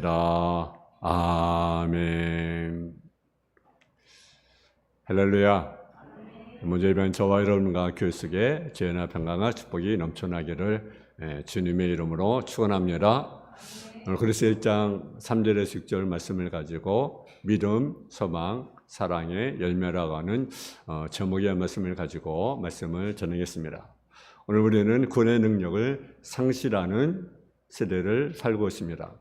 라 아멘. 할렐루야. 이번 저와 여러분과 교회 속에 죄나 평강과 축복이 넘쳐나기를 예, 주님의 이름으로 축원합니다. 오늘 그리스 1장 3절에서 6절 말씀을 가지고 믿음, 소망, 사랑의 열매라고 하는 어, 제목의 말씀을 가지고 말씀을 전하겠습니다. 오늘 우리는 구원의 능력을 상실하는 세대를 살고 있습니다.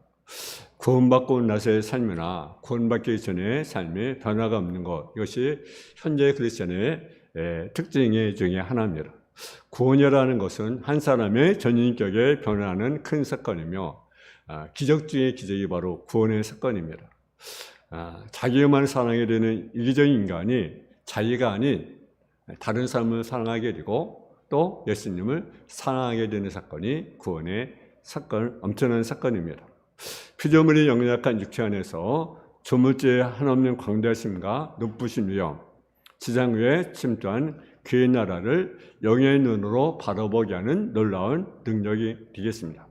구원받고 나서의 삶이나 구원받기 전의 삶에 변화가 없는 것 이것이 현재 크리스천의 예, 특징 중에 하나입니다. 구원이라는 것은 한 사람의 전인격에 변화하는 큰 사건이며 아, 기적 중의 기적이 바로 구원의 사건입니다. 아, 자기만 사랑하게 되는 이기적인 인간이 자기가 아닌 다른 사람을 사랑하게 되고 또 예수님을 사랑하게 되는 사건이 구원의 사건, 엄청난 사건입니다. 피조물이 영약한 육체 안에서 조물주의 한없는 광대하심과 높으신 위엄, 지상 위에 침투한 그의 나라를 영의 눈으로 바라보게 하는 놀라운 능력이 되겠습니다.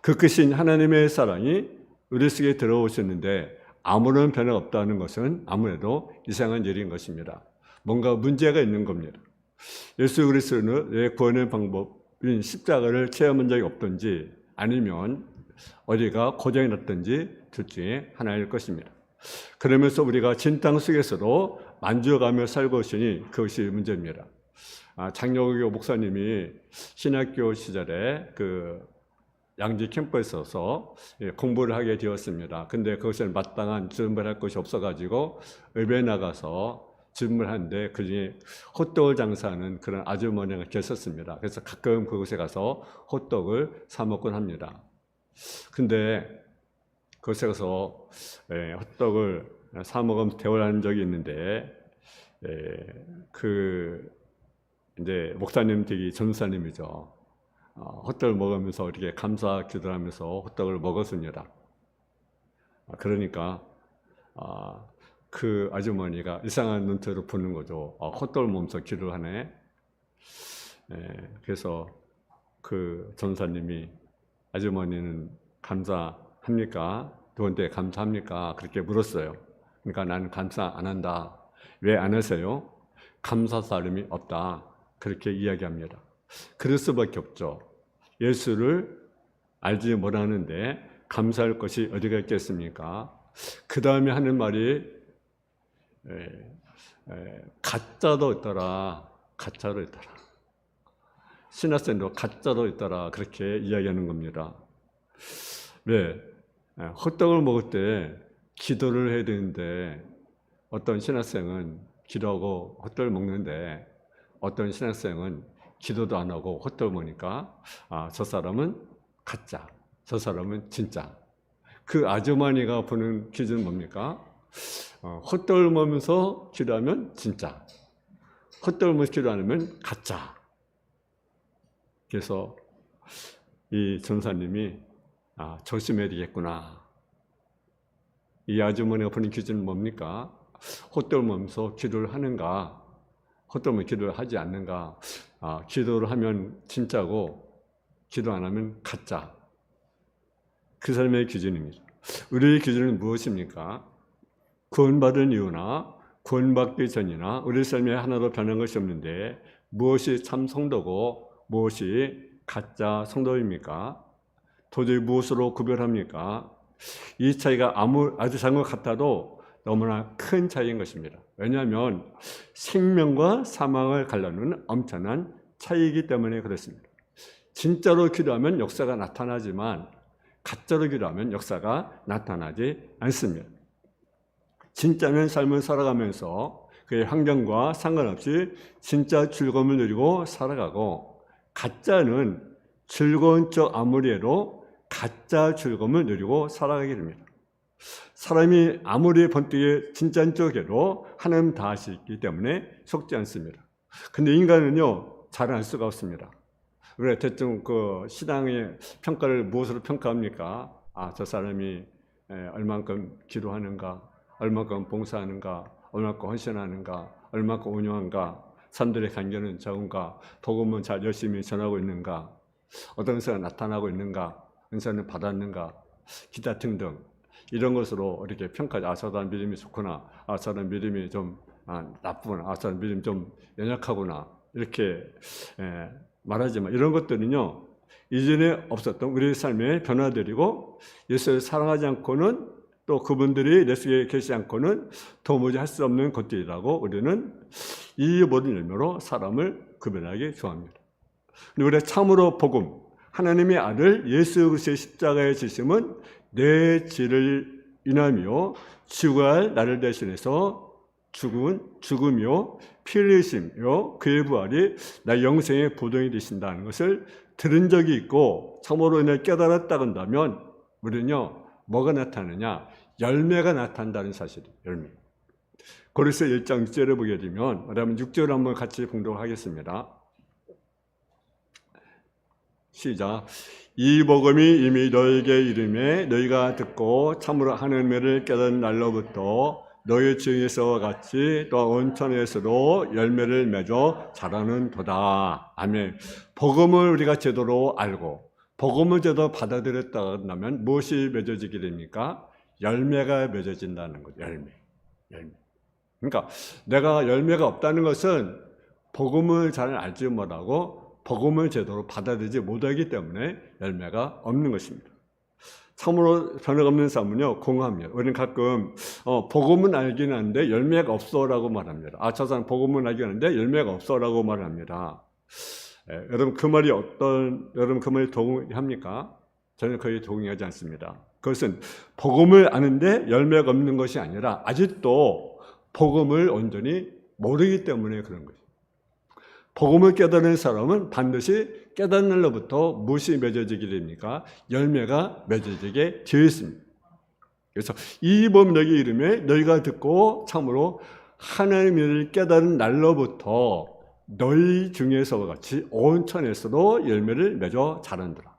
그 크신 하나님의 사랑이 우리 속에 들어오셨는데 아무런 변화가 없다는 것은 아무래도 이상한 일인 것입니다. 뭔가 문제가 있는 겁니다. 예수 그리스도의 구원의 방법인 십자가를 체험한 적이 없던지 아니면 어디가 고장이 났든지 둘 중에 하나일 것입니다. 그러면서 우리가 진땅 속에서도 만족하며 살고 있으니 그것이 문제입니다. 아, 장로교 목사님이 신학교 시절에 그 양지 캠프에 있어서 예, 공부를 하게 되었습니다. 근데 그것을 마땅한 질문을 할 것이 없어가지고 의회에 나가서 질문하는데 그 중에 호떡을 장사하는 그런 아주머니가 계셨습니다. 그래서 가끔 그곳에 가서 호떡을 사 먹곤 합니다. 근데 그곳에 가서 예, 호떡을 사 먹으면서 대화를 한 적이 있는데 예, 그 이제 목사님 되기 전사님이죠. 어, 호떡을 먹으면서 이렇게 감사 기도를 하면서 호떡을 먹었습니다. 아, 그러니까 아, 그 아주머니가 이상한 눈초로 보는 거죠. 아, 호떡을 먹으면서 기도를 하네. 예, 그래서 그 전사님이 아주머니는 감사합니까? 누구한테 감사합니까? 그렇게 물었어요. 그러니까 나는 감사 안 한다. 왜 안 하세요? 감사 사람이 없다. 그렇게 이야기합니다. 그럴 수밖에 없죠. 예수를 알지 못하는데 감사할 것이 어디가 있겠습니까? 그 다음에 하는 말이 에, 에, 가짜도 있더라. 가짜로 있더라. 신화생도 가짜로 있더라. 그렇게 이야기하는 겁니다. 왜? 호떡을 먹을 때 기도를 해야 되는데 어떤 신학생은 기도하고 호떡을 먹는데 어떤 신학생은 기도도 안 하고 호떡을 먹으니까 아, 저 사람은 가짜, 저 사람은 진짜. 그 아주머니가 보는 기준은 뭡니까? 어, 헛떡을 먹으면서 기도하면 진짜. 헛떡을 먹으면서 기도 안 하면 가짜. 그래서 이 전사님이 아, 조심해야 되겠구나. 이 아주머니가 보는 기준은 뭡니까? 먹으면서 기도를 하는가? 먹으면 기도를 하지 않는가? 아, 기도를 하면 진짜고 기도 안 하면 가짜. 그 사람의 기준입니다. 우리의 기준은 무엇입니까? 구원받은 이유나 구원받기 전이나 우리 삶에 하나도 변한 것이 없는데 무엇이 참 성도고 무엇이 가짜 성도입니까? 도저히 무엇으로 구별합니까? 이 차이가 아무 아주 작은 것 같아도 너무나 큰 차이인 것입니다. 왜냐하면 생명과 사망을 갈라놓는 엄청난 차이이기 때문에 그렇습니다. 진짜로 기도하면 역사가 나타나지만 가짜로 기도하면 역사가 나타나지 않습니다. 진짜는 삶을 살아가면서 그의 환경과 상관없이 진짜 즐거움을 누리고 살아가고 가짜는 즐거운 척 아무리 해도 가짜 즐거움을 누리고 살아가게 됩니다. 사람이 아무리 번뜩이 진짜인 쪽에도 하나님 다 하시기 때문에 속지 않습니다. 근데 인간은요, 잘할 수가 없습니다. 왜 대충 그 신앙의 평가를 무엇으로 평가합니까? 아, 저 사람이 얼만큼 기도하는가, 얼만큼 봉사하는가, 얼만큼 헌신하는가, 얼만큼 운영한가, 사람들의 관계는 적은가, 복음은 잘 열심히 전하고 있는가, 어떤 은사가 나타나고 있는가, 은사는 받았는가, 기타 등등 이런 것으로 이렇게 평가하지. 아, 저 사람 믿음이 좋구나. 아, 저 사람 믿음이 좀 아, 나쁘구나. 아, 저 사람 믿음이 좀 연약하구나. 이렇게 에, 말하지만 이런 것들은요. 이전에 없었던 우리 삶의 변화들이고 예수를 사랑하지 않고는 또 그분들이 내 속에 계시지 않고는 도무지 할 수 없는 것들이라고 우리는 이 모든 열매로 사람을 구별하기 좋아합니다. 우리가 참으로 복음, 하나님의 아들 예수 그리스도의 십자가의 지심은 내 죄를 인하며 지구할 나를 대신해서 죽은 죽음이요 피 흘리심이요 그의 부활이 나 영생의 보동이 되신다는 것을 들은 적이 있고 참으로 인해 깨달았다 한다면 우리는요 뭐가 나타나냐 열매가 나타난다는 사실이 열매. 고린서 1장 6절을 보게 되면 그다음에 6절 한번 같이 봉독하겠습니다. 시작. 이 복음이 이미 너에게 이름에 너희가 듣고 참으로 하나님을 깨달은 날로부터 너희 중에서와 같이 또 온천에서도 열매를 맺어 자라는 도다. 아멘. 복음을 우리가 제대로 알고 복음을 제대로 받아들였다 한다면 무엇이 맺어지게 됩니까? 열매가 맺어진다는 거죠. 열매. 열매. 그러니까 내가 열매가 없다는 것은 복음을 잘 알지 못하고 복음을 제대로 받아들이지 못하기 때문에 열매가 없는 것입니다. 참으로 변화가 없는 사람은요 공허합니다. 우리는 가끔 어, 복음은 알긴 하는데 열매가 없어라고 말합니다. 아, 저 사람 복음은 알긴 하는데 열매가 없어라고 말합니다. 예, 여러분 그 말이 어떤 여러분 그 말이 동의합니까? 저는 거의 동의하지 않습니다. 그것은 복음을 아는데 열매가 없는 것이 아니라 아직도 복음을 온전히 모르기 때문에 그런 거죠. 복음을 깨달은 사람은 반드시 깨닫는 날로부터 무엇이 맺어지게 됩니까? 열매가 맺어지게 되어 있습니다. 그래서 이 법력의 이름에 너희가 듣고 참으로 하나님을 깨달은 날로부터 너희 중에서와 같이 온 천에서도 열매를 맺어 자란더라.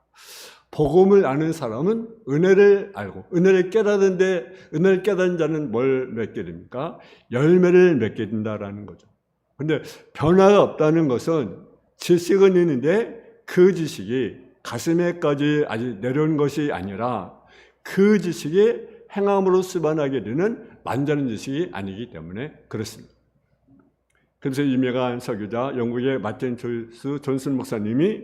복음을 아는 사람은 은혜를 알고 은혜를 깨닫는데 은혜를 깨닫는 자는 뭘 맺게 됩니까? 열매를 맺게 된다라는 거죠. 근데 변화가 없다는 것은 지식은 있는데 그 지식이 가슴에까지 아직 내려온 것이 아니라 그 지식이 행함으로 수반하게 되는 완전한 지식이 아니기 때문에 그렇습니다. 그래서 이메간 설교자 영국의 마틴 조스 존슨 목사님이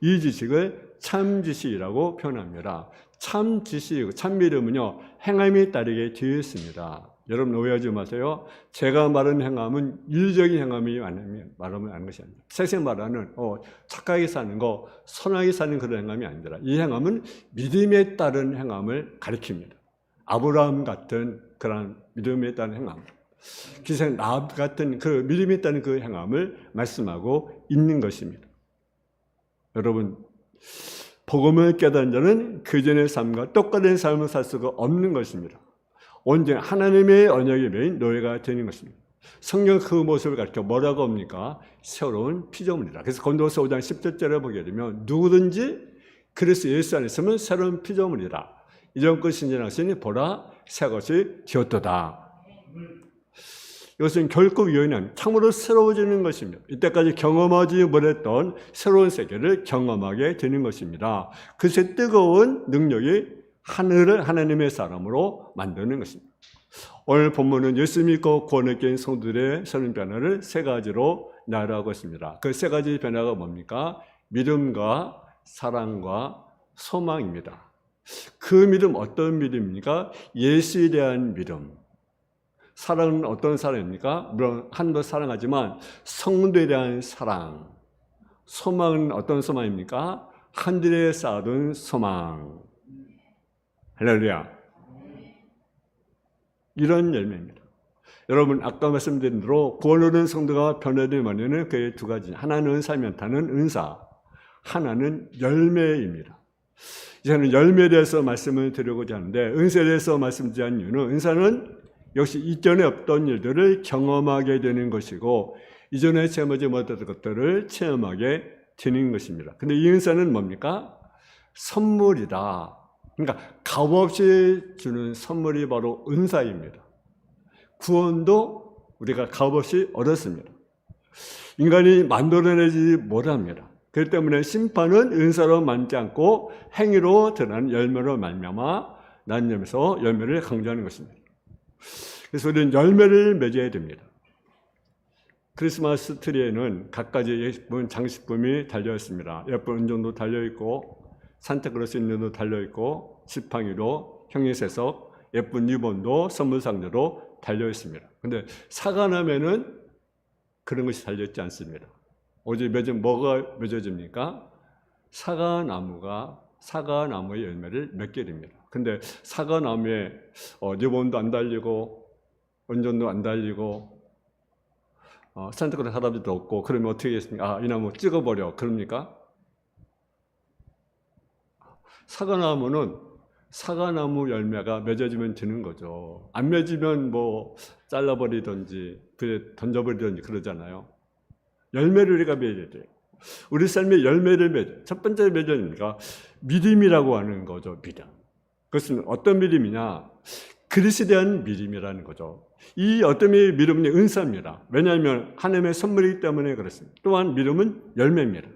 이 지식을 참 지식이라고 표현합니다. 참 지식, 참 믿음은요 행함이 따르게 되어 있습니다. 여러분 오해하지 마세요. 제가 말하는 행함은 일적인 행함이 아니면 말하면 아는 것이 아닙니다. 세세 말하는 어, 착하게 사는 거, 선하게 사는 그런 행함이 아니라 이 행함은 믿음에 따른 행함을 가리킵니다. 아브라함 같은 그런 믿음에 따른 행함, 기생 라합 같은 그 믿음에 따른 그 행함을 말씀하고 있는 것입니다. 여러분 복음을 깨달은 자는 그 전의 삶과 똑같은 삶을 살 수가 없는 것입니다. 언제나 하나님의 언약에 매인 노예가 되는 것입니다. 성경 그 모습을 가르쳐 뭐라고 합니까? 새로운 피조물이다. 그래서 건도서 5장 10절에 보게 되면 누구든지 그리스도 예수 안에 있으면 새로운 피조물이다. 이전 것 신전하시니 보라 새 것이 되었도다. 이것은 결국 요인은 참으로 새로워지는 것입니다. 이때까지 경험하지 못했던 새로운 세계를 경험하게 되는 것입니다. 그새 뜨거운 능력이 하늘을 하나님의 사람으로 만드는 것입니다. 오늘 본문은 예수 믿고 구원을 깬 성도들의 선언 변화를 세 가지로 나열하고 있습니다. 그 세 가지 변화가 뭡니까? 믿음과 사랑과 소망입니다. 그 믿음 어떤 믿음입니까? 예수에 대한 믿음. 사랑은 어떤 사랑입니까? 물론 한도 사랑하지만 성도에 대한 사랑. 소망은 어떤 소망입니까? 하늘에 쌓아둔 소망. 할렐루야. 이런 열매입니다. 여러분 아까 말씀드린 대로 구원 얻은 성도가 변화되면 그의 두 가지. 하나는 살면타는 은사, 하나는 열매입니다. 저는 열매에 대해서 말씀을 드리고자 하는데 은사에 대해서 말씀드리는 이유는 은사는 역시 이전에 없던 일들을 경험하게 되는 것이고 이전에 체험하지 못했던 것들을 체험하게 되는 것입니다. 근데 이 은사는 뭡니까? 선물이다. 그러니까 값없이 주는 선물이 바로 은사입니다. 구원도 우리가 값없이 얻었습니다. 인간이 만들어내지 못합니다. 그렇기 때문에 심판은 은사로 만지 않고 행위로 드러난 열매로 말미암아 나뉘면서 열매를 강조하는 것입니다. 그래서 우리는 열매를 맺어야 됩니다. 크리스마스 트리에는 각가지 예쁜 장식품이 달려 있습니다. 예쁜 은정도 달려 있고 산타크로스 인형도 달려 있고 지팡이로 형리세석 예쁜 리본도 선물 상자로 달려 있습니다. 근데 사과나무에는 그런 것이 달려 있지 않습니다. 오직 맺어 뭐가 맺어집니까? 사과나무가 사과나무의 열매를 맺게 됩니다. 근데 사과 나무에 어, 리본도 안 달리고 은전도 안 달리고 어, 산타크로스 할아버지도 없고 그러면 어떻게 하겠습니까? 아, 이 나무 찍어버려. 그럽니까? 사과나무는 사과나무 열매가 맺어지면 되는 거죠. 안 맺으면 뭐 잘라버리든지 던져버리든지 그러잖아요. 열매를 우리가 맺어야 돼요. 우리 삶의 열매를 맺어. 첫 번째 맺어니까 믿음이라고 하는 거죠. 믿음. 그것은 어떤 믿음이냐? 그리스에 대한 믿음이라는 거죠. 이 어떤 믿음은 은사입니다. 왜냐하면 하나님의 선물이기 때문에 그렇습니다. 또한 믿음은 열매입니다.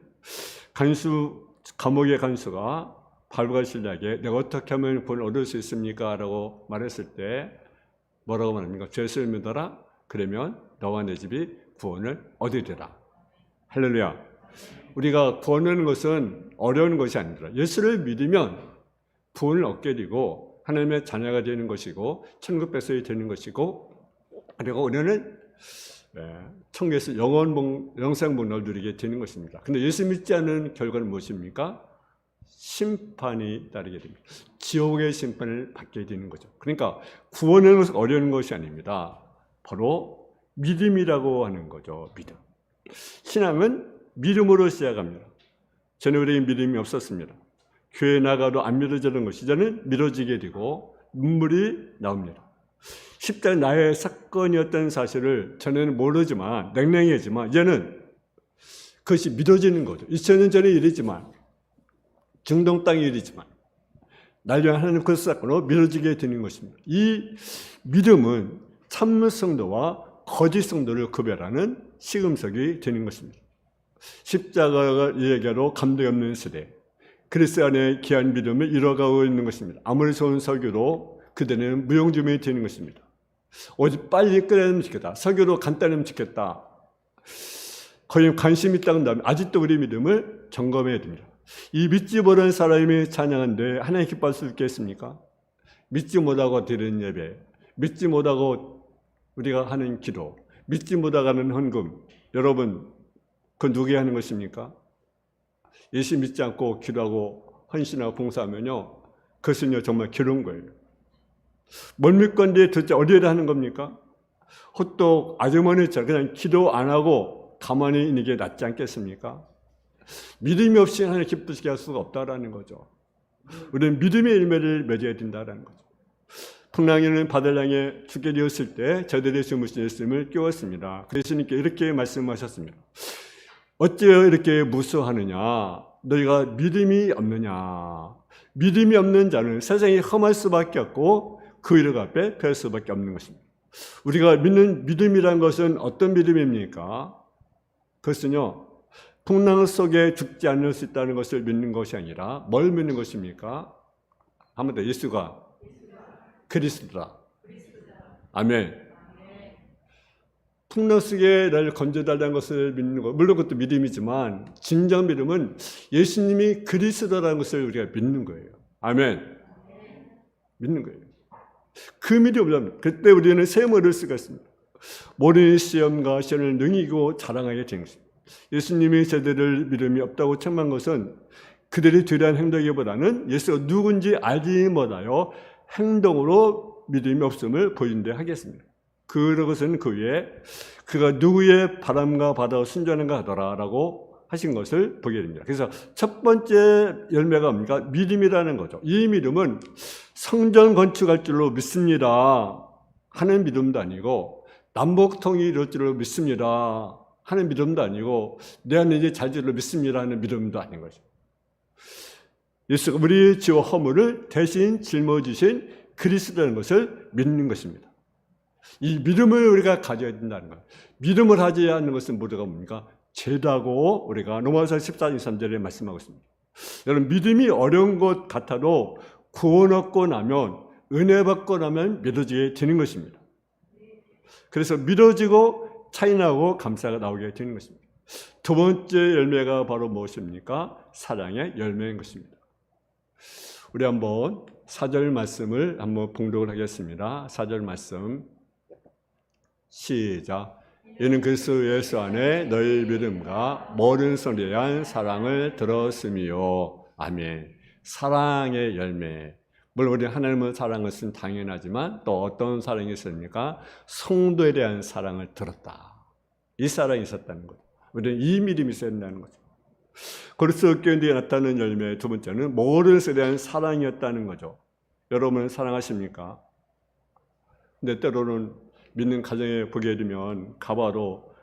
간수 감옥의 간수가 바울과 신라에게 내가 어떻게 하면 구원을 얻을 수 있습니까? 라고 말했을 때 뭐라고 말합니까? 죄를 믿어라. 그러면 너와 내 집이 구원을 얻으리라. 할렐루야. 우리가 구원하는 것은 어려운 것이 아니라 예수를 믿으면 구원을 얻게 되고 하나님의 자녀가 되는 것이고 천국 백성이 되는 것이고 그리고 우리는 예, 천국에서 영원 영생 복을 누리게 되는 것입니다. 근데 예수 믿지 않은 결과는 무엇입니까? 심판이 따르게 됩니다. 지옥의 심판을 받게 되는 거죠. 그러니까 구원하는 것은 어려운 것이 아닙니다. 바로 믿음이라고 하는 거죠. 믿음. 신앙은 믿음으로 시작합니다. 저는 우리에게 믿음이 없었습니다. 교회 나가도 안 믿어지는 것이 저는 믿어지게 되고 눈물이 나옵니다. 십자가 나의 사건이었던 사실을 저는 모르지만 냉랭하지만 이제는 그것이 믿어지는 거죠. 2000년 전의 일이지만 중동 땅의 일이지만 날려 하나님 그 사건으로 믿어지게 되는 것입니다. 이 믿음은 참 성도와 거짓 성도를 구별하는 시금석이 되는 것입니다. 십자가가 얘기로 감동이 없는 시대, 그리스 안에 귀한 믿음을 이뤄가고 있는 것입니다. 아무리 좋은 설교도 그대는 무용주명이 되는 것입니다. 오직 빨리 끝내면 좋겠다. 설교도 간단하면 좋겠다. 거의 관심 있다고 한다면 아직도 우리 믿음을 점검해야 됩니다. 이 믿지 못하는 사람이 찬양한데 하나님 기뻐할 수 있겠습니까? 믿지 못하고 드리는 예배, 믿지 못하고 우리가 하는 기도, 믿지 못하고 하는 헌금, 여러분 그 누구에 하는 것입니까? 예수 믿지 않고 기도하고 헌신하고 봉사하면요, 그것은요 정말 괴로운 거예요. 뭘 믿건데 도대체 어디에다 하는 겁니까? 호떡 아주머니처럼 그냥 기도 안 하고 가만히 있는 게 낫지 않겠습니까? 믿음이 없이 하나님 기쁘시게 할 수가 없다라는 거죠. 우리는 믿음의 열매를 맺어야 된다라는 거죠. 풍랑이는 향해 죽게 되었을 때 저들의 주무신 예수님을 깨웠습니다. 예수님께 이렇게 말씀하셨습니다. 어찌 이렇게 무서워하느냐? 너희가 믿음이 없느냐? 믿음이 없는 자는 세상이 험할 수밖에 없고 그 이력 앞에 펼 수밖에 없는 것입니다. 우리가 믿는 믿음이란 것은 어떤 믿음입니까? 그것은요, 풍랑 속에 죽지 않을 수 있다는 것을 믿는 것이 아니라 뭘 믿는 것입니까? 한번 더 예수가 그리스도다. 아멘. 풍랑 속에 나를 건져달라는 것을 믿는 것, 물론 그것도 믿음이지만 진정 믿음은 예수님이 그리스도라는 것을 우리가 믿는 거예요. 아멘. 믿는 거예요. 그 믿음 없면 그때 우리는 얻을 수가 있습니다. 모든 시험과 시험을 능이고 자랑하게 것입니다. 예수님이 제대로 믿음이 없다고 책망한 것은 그들이 드러난 행동이보다는 예수가 누군지 알지 못하여 행동으로 믿음이 없음을 보인대 하겠습니다. 그것은 그 위에 그가 누구의 바람과 바다와 순전한가 하더라라고 하신 것을 보게 됩니다. 그래서 첫 번째 열매가 뭡니까? 믿음이라는 거죠. 이 믿음은 성전 건축할 줄로 믿습니다. 하는 믿음도 아니고 남북통이 이룰 줄로 믿습니다. 하는 믿음도 아니고 내 안에 이제 잘 줄로 믿습니다 하는 믿음도 아닌 거죠. 예수가 우리 지와 허물을 대신 짊어지신 그리스도라는 것을 믿는 것입니다. 이 믿음을 우리가 가져야 된다는 거예요. 믿음을 하지 않는 것은 모두가 뭡니까? 죄다고 우리가 로마서 14장 3절에 말씀하고 있습니다. 여러분 믿음이 어려운 것 같아도 구원 얻고 나면 은혜 받고 나면 믿어지게 되는 것입니다. 그래서 믿어지고 차이나고 감사가 나오게 되는 것입니다. 두 번째 열매가 바로 무엇입니까? 사랑의 열매인 것입니다. 우리 한번 사절 말씀을 한번 봉독을 하겠습니다. 사절 말씀 시작. 이는 그리스도 예수 안에 너희 믿음과 모든 선에 대한 사랑을 들었음이요. 아멘. 사랑의 열매. 물론 우리 하나님을 사랑하는 것은 당연하지만 또 어떤 사랑이 있습니까? 성도에 대한 사랑을 들었다. 이 사랑이 있었다는 거죠. 우리는 이 믿음이 있어야 된다는 거죠. 그리스도 교인들이 나타나는 열매 두 번째는 모든 것에 대한 사랑이었다는 거죠. 여러분은 사랑하십니까? 근데 때로는 믿는 가정에 보게 되면 가봐도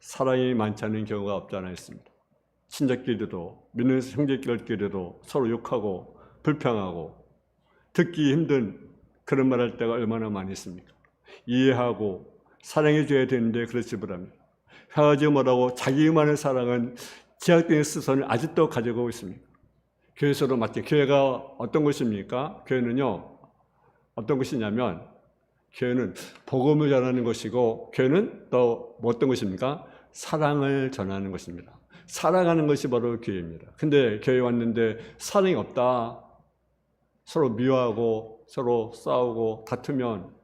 사랑이 많지 않은 경우가 없지 않아 있습니다. 친척끼리도 믿는 형제끼리도 서로 욕하고 불평하고 듣기 힘든 그런 말 할 때가 얼마나 많이 있습니까? 이해하고 사랑해 줘야 되는데 그렇지 못합니다. 헤어지 뭐라고 자기만의 사랑은 제약된 스선을 아직도 가지고 있습니다. 교회에서도 맞죠. 교회가 어떤 것입니까? 교회는요, 어떤 것이냐면, 교회는 복음을 전하는 것이고, 교회는 또 어떤 것입니까? 사랑을 전하는 것입니다. 사랑하는 것이 바로 교회입니다. 근데 교회 왔는데 사랑이 없다. 서로 미워하고, 서로 싸우고, 다투면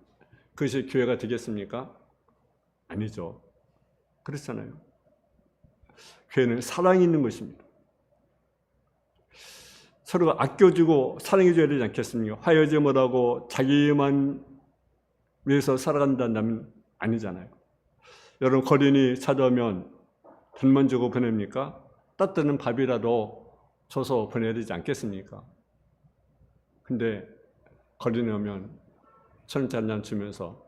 그것이 교회가 되겠습니까? 아니죠. 그렇잖아요. 교회는 사랑이 있는 것입니다. 서로가 아껴주고 사랑해줘야 되지 않겠습니까? 화해지 못하고 자기만 위해서 살아간다면 아니잖아요. 여러분 거린이 찾아오면 돈만 주고 보냅니까? 따뜻한 밥이라도 줘서 보내야 되지 않겠습니까? 근데 거린이 오면 한잔 주면서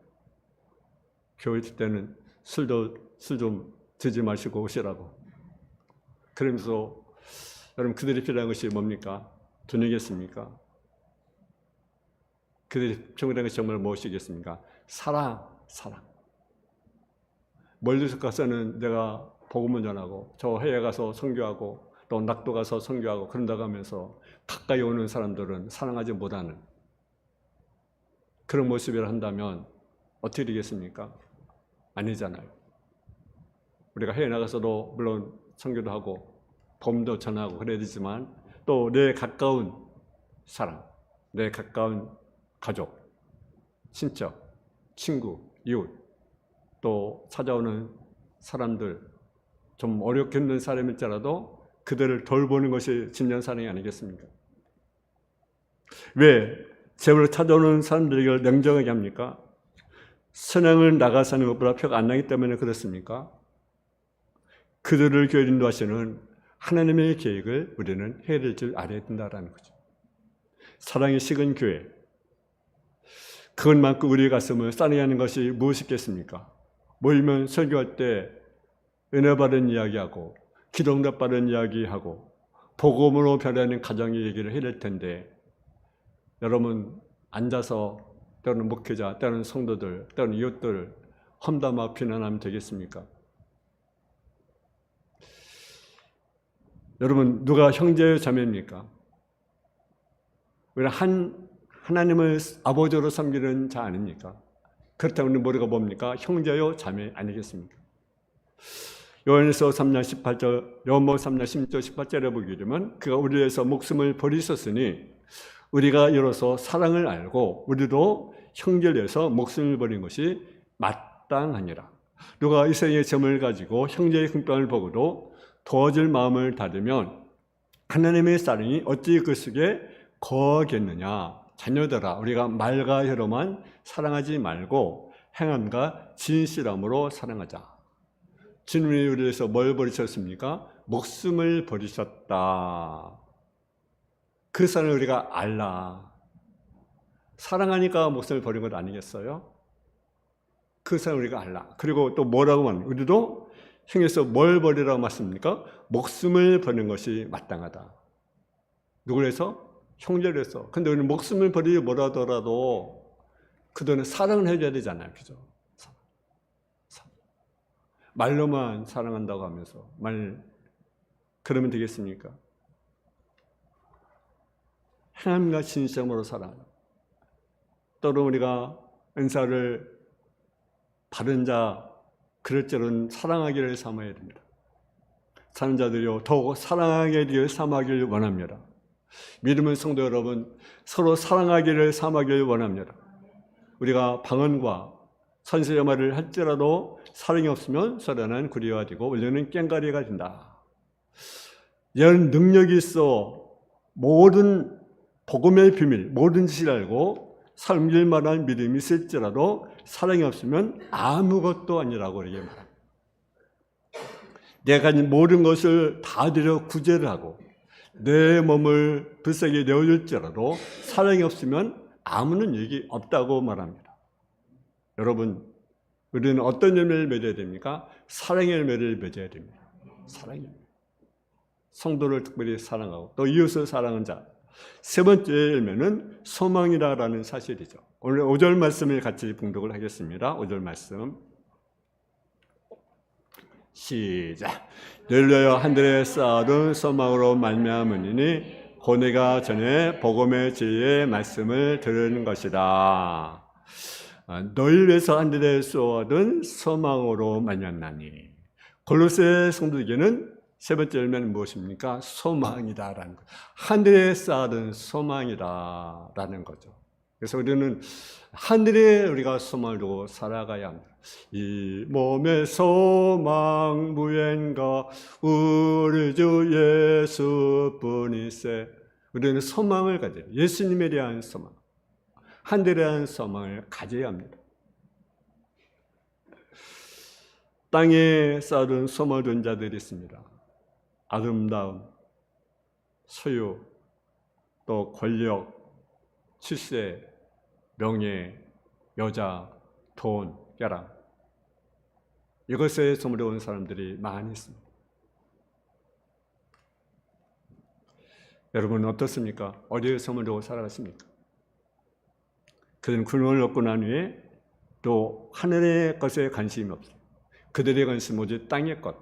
교회 있을 때는 술도 술 좀 드지 마시고 오시라고. 그러면서 여러분 그들이 필요한 것이 뭡니까? 돈이겠습니까? 그들이 필요한 것이 정말 무엇이겠습니까? 사랑, 사랑. 멀리서 가서는 내가 복음을 전하고 저 해외 가서 선교하고 또 낙도 가서 선교하고 그런다고 하면서 가까이 오는 사람들은 사랑하지 못하는 그런 모습이라 한다면 어떻게 되겠습니까? 아니잖아요. 우리가 해외 나가서도 물론 선교도 하고 범도 전하고 그래야 되지만 또 내 가까운 사람, 내 가까운 가족, 친척, 친구, 이웃 또 찾아오는 사람들 좀 어렵게 힘든 사람일지라도 그들을 돌보는 것이 진정 사랑이 아니겠습니까? 왜 제물을 찾아오는 사람들에게 냉정하게 합니까? 선행을 나가서 하는 것보다 표가 안 나기 때문에 그렇습니까? 그들을 교회 인도하시는 하나님의 계획을 우리는 해야 될 줄 알아야 된다는 거죠. 사랑이 식은 교회. 그것만큼 우리의 가슴을 싸게 하는 것이 무엇이겠습니까? 모이면 설교할 때 은혜 받은 이야기하고 기도응답 받은 이야기하고 복음으로 변하는 가정의 얘기를 해야 될 텐데 여러분 앉아서 때로는 목회자, 때로는 성도들, 때로는 이웃들 험담하고 비난하면 되겠습니까? 여러분 누가 형제요 자매입니까? 우리는 한 하나님을 아버지로 섬기는 자 아닙니까? 그렇다면 우리 머리가 뭡니까? 형제요 자매 아니겠습니까? 요한에서 3장 18절, 요한복 3장 16절 18절에 보게 되면 그가 우리를 위해서 목숨을 버리셨으니 우리가 이로써 사랑을 알고 우리도 형제를 위해서 목숨을 버린 것이 마땅하니라. 누가 이 세상의 점을 가지고 형제의 긍병을 보고도 도와줄 마음을 닫으면 하나님의 사랑이 어찌 그 속에 거하겠느냐. 자녀들아 우리가 말과 혀로만 사랑하지 말고 행함과 진실함으로 사랑하자. 주님이 우리를 위해서 뭘 버리셨습니까? 목숨을 버리셨다. 그 사랑을 우리가 알라. 사랑하니까 목숨을 버린 것 아니겠어요? 그 사랑을 우리가 알라. 그리고 또 뭐라고 하면 우리도 형에서 뭘 버리라고 말씀입니까? 목숨을 버리는 것이 마땅하다. 누구를 해서? 형제를 해서. 근데 우리는 목숨을 버리지 못하더라도 그들은 사랑을 해줘야 되잖아요. 그죠? 말로만 사랑한다고 하면서 말 그러면 되겠습니까? 행함과 진심으로 사랑. 또는 우리가 은사를 받은 자, 그럴 줄은 사랑하기를 삼아야 됩니다. 사는 자들이요, 더욱 사랑하기를 삼하기를 원합니다. 믿음은 성도 여러분, 서로 사랑하기를 삼하기를 원합니다. 우리가 방언과 선세의 말을 할지라도 사랑이 없으면 서로는 구리가 되고 원래는 깽가리가 된다. 이런 능력이 있어 모든 복음의 비밀, 모든 짓을 알고 삶길 만한 믿음이 있을지라도 사랑이 없으면 아무것도 아니라고 말합니다. 내가 모든 것을 다 들여 구제를 하고 내 몸을 불쌍히 내어줄지라도 사랑이 없으면 아무런 얘기 없다고 말합니다. 여러분, 우리는 어떤 열매를 맺어야 됩니까? 사랑의 열매를 맺어야 됩니다. 사랑의 열매. 성도를 특별히 사랑하고 또 이웃을 사랑하는 자. 세 번째 열매는 소망이다라는 사실이죠. 오늘 5절 말씀을 같이 봉독을 하겠습니다. 5절 말씀. 시작. 늘려여 하늘에 쌓아둔 소망으로 말미암으니 고내가 전에 복음의 지혜의 말씀을 들은 것이다. 아, 너희를 위해서 하늘에 쏘아둔 소망으로 말미암나니 골로새 성도에게는 세 번째 열매는 무엇입니까? 소망이다라는 것. 하늘에 쌓아둔 소망이다라는 거죠. 그래서 우리는 하늘에 우리가 소망을 두고 살아가야 합니다. 이 몸의 소망 무엔가 우리 주 예수뿐이세. 우리는 소망을 가져요. 예수님에 대한 소망, 하늘에 대한 소망을 가져야 합니다. 땅에 쌓은 둔 자들이 있습니다. 아름다움, 소유, 또 권력, 출세, 명예, 여자, 돈, 벼랑 이것에 소물해온 사람들이 많이 있습니다. 여러분은 어떻습니까? 어디에 소물하고 살아갔습니까? 그들은 군원을 얻고 난 후에 또 하늘의 것에 관심이 없어요. 그들의 관심은 오직 땅의 것,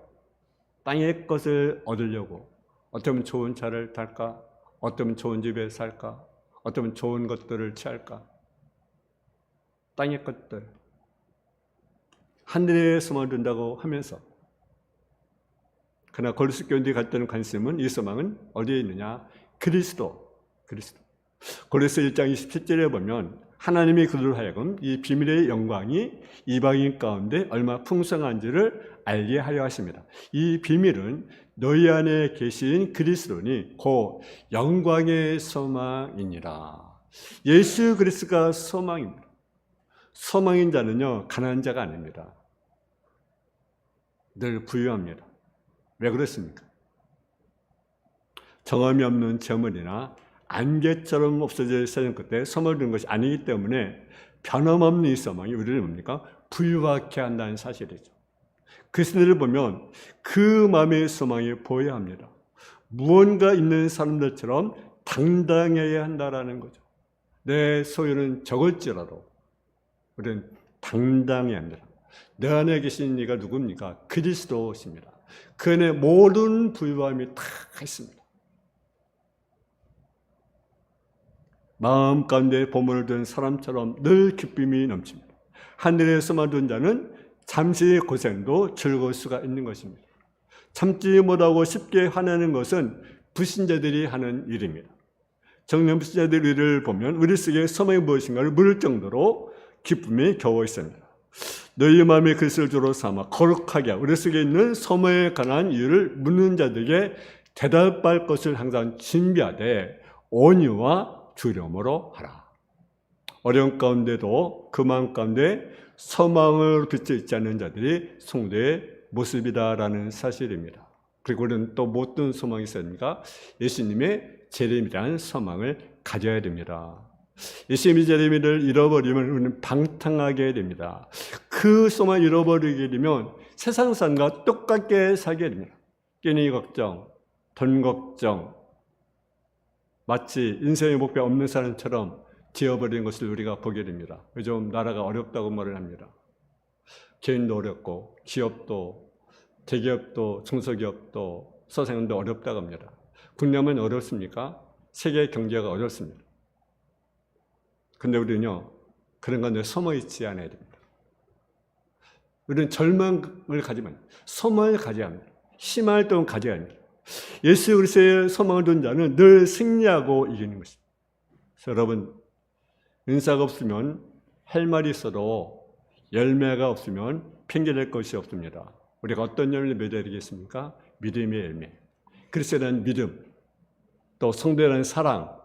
땅의 것을 얻으려고 어쩌면 좋은 차를 탈까? 어쩌면 좋은 집에 살까? 어쩌면 좋은 것들을 취할까? 땅의 것들. 하늘에 소망을 둔다고 하면서 그러나 골로스 교인들이 갖던 관심은 이 소망은 어디에 있느냐? 그리스도. 그리스도. 골로스 1장 27절에 보면 하나님이 그들로 하여금 이 비밀의 영광이 이방인 가운데 얼마 풍성한지를 알게 하려 하십니다. 이 비밀은 너희 안에 계신 그리스도니 곧 영광의 소망이니라. 예수 그리스도가 소망입니다. 소망인 자는요 가난한 자가 아닙니다. 늘 부유합니다. 왜 그렇습니까? 정함이 없는 재물이나 안개처럼 없어질 세상 끝에 소멸된 것이 아니기 때문에 변함없는 이 소망이 우리를 뭡니까? 부유하게 한다는 사실이죠. 그리스도를 보면 그 마음의 소망이 보여야 합니다. 무언가 있는 사람들처럼 당당해야 한다라는 거죠. 내 소유는 적을지라도 우리는 당당해야 합니다. 내 안에 계신 이가 누굽니까? 그리스도십니다. 그 안에 모든 부유함이 다 있습니다. 마음 가운데 보물을 든 사람처럼 늘 기쁨이 넘칩니다. 하늘에서만 둔 자는 잠시 고생도 즐거울 수가 있는 것입니다. 참지 못하고 쉽게 화내는 것은 불신자들이 하는 일입니다. 정령 불신자들 일을 보면 우리 속에 소망이 무엇인가를 물을 정도로 기쁨이 겨워 있습니다. 너희 마음의 그리스도를 주로 삼아 거룩하게 우리 속에 있는 소망에 관한 이유를 묻는 자들에게 대답할 것을 항상 준비하되 온유와 두려움으로 하라. 어려운 가운데도 그 마음 가운데 소망을 비쳐 있지 않는 자들이 성도의 모습이다라는 사실입니다. 그리고 우리는 또 못된 소망이 있습니까? 예수님의 재림이라는 소망을 가져야 됩니다. 예수님의 재림을 잃어버리면 우리는 방탕하게 됩니다. 그 소망을 잃어버리게 되면 세상 사람과 똑같게 살게 됩니다. 끼니 걱정, 돈 걱정, 마치 인생의 목표 없는 사람처럼 지어버리는 것을 우리가 보게 됩니다. 요즘 나라가 어렵다고 말을 합니다. 개인도 어렵고 기업도 대기업도 중소기업도 소상인도 어렵다고 합니다. 국내면 어렵습니까? 세계 경제가 어렵습니다. 근데 우리는요, 그런 건데 숨어 있지 않아야 됩니다. 우리는 절망을 가지 말 소망을 가져야 합니다. 희망을 또 가져야 합니다. 예수 그리스도의 소망을 둔 자는 늘 승리하고 이기는 것입니다. 여러분, 은사가 없으면 할 말이 있어도 열매가 없으면 핑계댈 것이 없습니다. 우리가 어떤 열매를 맺어야 되겠습니까? 믿음의 열매. 그리스도라는 믿음, 또 성도라는 사랑,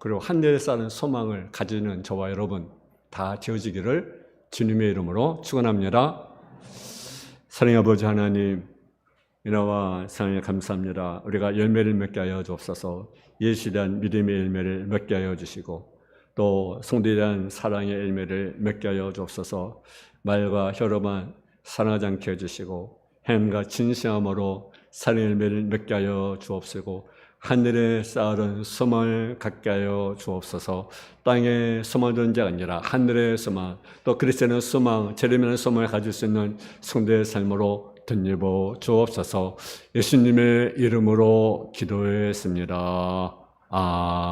그리고 하늘에 사는 소망을 가지는 저와 여러분 다 되어지기를 주님의 이름으로 축원합니다. 사랑의 아버지 하나님, 은혜와 사랑에 감사합니다. 우리가 열매를 맺게 하여 주옵소서. 예수에 대한 믿음의 열매를 맺게 하여 주시고 또 성도에 대한 사랑의 열매를 맺게 하여 주옵소서. 말과 혀로만 사랑하지 않게 해주시고 행과 진실함으로 사랑의 열매를 맺게 하여 주옵시고 하늘에 쌓아둔 소망을 갖게 하여 주옵소서 땅에 소망 둔 자가 아니라 하늘의 소망 또 그리스도는 소망 재림이라는 소망을 가질 수 있는 성도의 삶으로 덧입어 주옵소서 예수님의 이름으로 기도했습니다. 아.